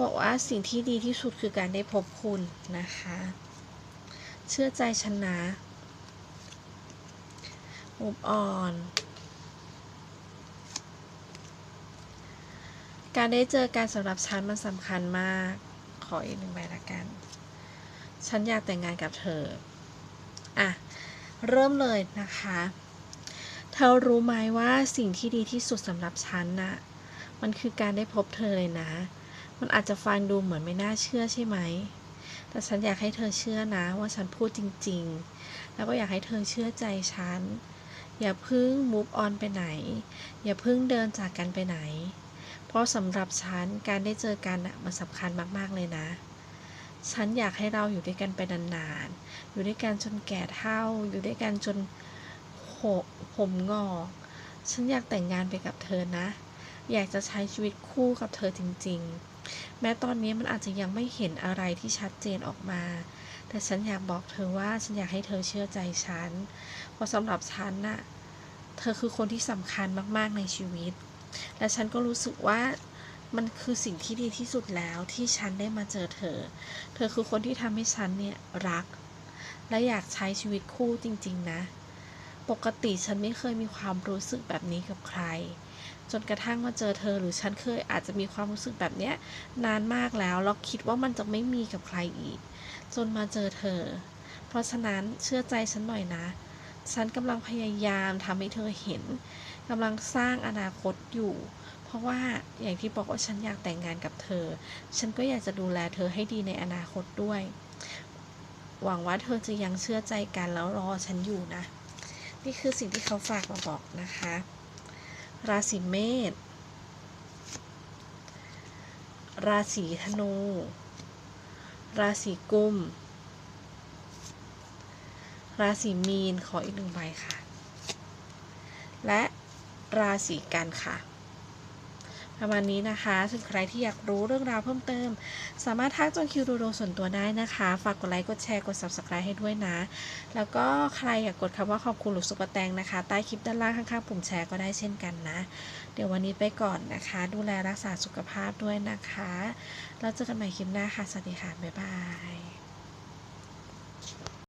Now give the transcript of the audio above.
บอกว่าสิ่งที่ดีที่สุดคือการได้พบคุณนะคะ เชื่อใจฉันะ move on การได้เจอการสำหรับฉันมันสำคัญมาก ขออีกหนึ่งใบละกัน ฉันอยากแต่งงานกับเธอ อะ เริ่มเลยนะคะ เธอรู้ไหมว่าสิ่งที่ดีที่สุดสำหรับฉันน่ะมันคือการได้พบเธอเลยนะ มันอาจจะฟังดูเหมือนไม่น่าเชื่อใช่ไหม แต่ฉันอยากให้เธอเชื่อนะว่าฉันพูดจริง ๆ แล้วก็อยากให้เธอเชื่อใจฉัน อย่าพึ่ง move on ไปไหน อย่าพึ่งเดินจากกันไปไหน เพราะสำหรับฉันการได้เจอกันน่ะมันสำคัญมากๆเลยนะ ฉันอยากให้เราอยู่ด้วยกันไปนานๆ อยู่ด้วยกันจนแก่เฒ่า อยู่ด้วยกันจนหผมงอกฉันอยากแต่งงานไปกับเธอนะ อยากจะใช้ชีวิตคู่กับเธอจริง ๆ แม้ตอนนี้มันอาจจะยังไม่เห็นอะไรที่ชัดเจนออกมา แต่ฉันอยากบอกเธอว่าฉันอยากให้เธอเชื่อใจฉัน เพราะสำหรับฉันน่ะ เธอคือคนที่สำคัญมากๆในชีวิต และฉันก็รู้สึกว่ามันคือสิ่งที่ดีที่สุดแล้วที่ฉันได้มาเจอเธอ เธอคือคนที่ทำให้ฉันเนี่ยรัก และอยากใช้ชีวิตคู่จริง ๆ นะ ปกติฉันไม่เคยมีความรู้สึกแบบนี้กับใคร จนกระทั่งมาเจอเธอหรือฉันเคยอาจจะมีความรู้สึกแบบเนี้ยนานมากแล้วแล้วคิดว่ามันจะไม่มีกับใครอีก จนมาเจอเธอ เพราะฉะนั้นเชื่อใจฉันหน่อยนะ ฉันกำลังพยายามทำให้เธอเห็นกำลังสร้างอนาคตอยู่ เพราะว่าอย่างที่บอกว่าฉันอยากแต่งงานกับเธอ ฉันก็อยากจะดูแลเธอให้ดีในอนาคตด้วย หวังว่าเธอจะยังเชื่อใจกันแล้วรอฉันอยู่นะ นี่คือสิ่งที่เขาฝากมาบอกนะคะ ราศีเมษ ราศีธนู ราศีกุม ราศีมีน ขออีกหนึ่งใบค่ะ และราศีกันค่ะ ประมาณนี้นะคะถึงใครที่อยากรู้เรื่องราวเพิ่มเติม สามารถทักจองคิวดูดวงส่วนตัวได้นะคะ ฝากกดไลค์ กดแชร์ กด subscribe ให้ด้วยนะ แล้วก็ใครอยากกดคำว่าขอบคุณหรือซุปเปอร์แตงนะคะ ใต้คลิปด้านล่างข้างๆปุ่มแชร์ก็ได้เช่นกันนะ เดี๋ยววันนี้ไปก่อนนะคะ ดูแลรักษาสุขภาพด้วยนะคะ แล้วเจอกันใหม่คลิปหน้าค่ะ สวัสดีค่ะ บ๊ายบาย